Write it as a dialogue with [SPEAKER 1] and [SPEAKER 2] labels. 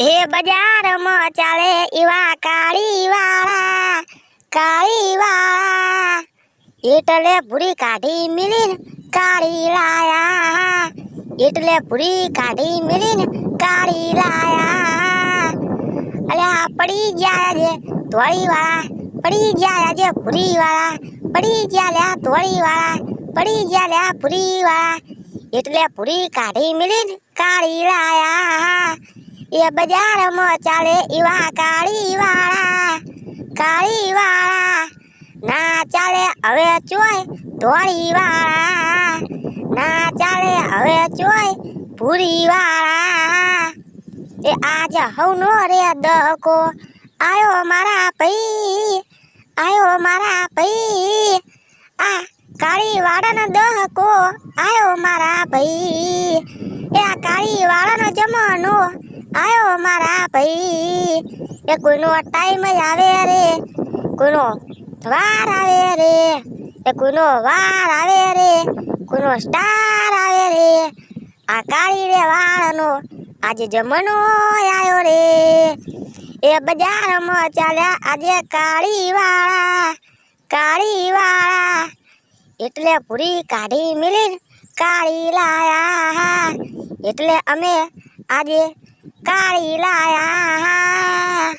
[SPEAKER 1] હે બજારમાં ચાલે એવા કાળી વાળા કાળી વાળા એટલે પૂરી કાઢી મિલીને કાળી લાયા. એટલે પૂરી કાઢી મિલીને કાળી લાયા. અલ્યા, પડી ગયા છે ધોળી વાળા પડી ગયા છે પૂરી વાળા પડી ગયા લ્યા ધોળી વાળા પડી ગયા લ્યા પૂરી વાળા એટલે પૂરી કાઢી મિલીને કાળી લાયા. એ બજારમાં ચાલે એવા કાળી વાળા કાળી વાળા. ના ચાલે હવે ચોય ધોળી વાળા. ના ચાલે હવે ચોય ભૂરી વાળા. એ આજ હવનો રે દકો આયો મારા ભાઈ, આયો મારા પઈ આ કાળી વાળાનો દહકો, આયો મારા ભઈ. એ આ કાળી વાળાનો જમાનો આયો મારા ભાઈ. એ કોઈનો ટાઈમ આવે રે. કોઈનો વાર આવે રે. એ કોઈનો વાર આવે રે. કોઈનો સ્ટાર આવે રે. આ કાળી રે વાળનો આજે જમનો આયો રે. એ બજારમાં ચાલ્યા આજે કાળી વાળા કાળી વાળા. એટલે પૂરી કાઢી મિલી કાળી લાયા. એટલે અમે આજે કાળી લાયા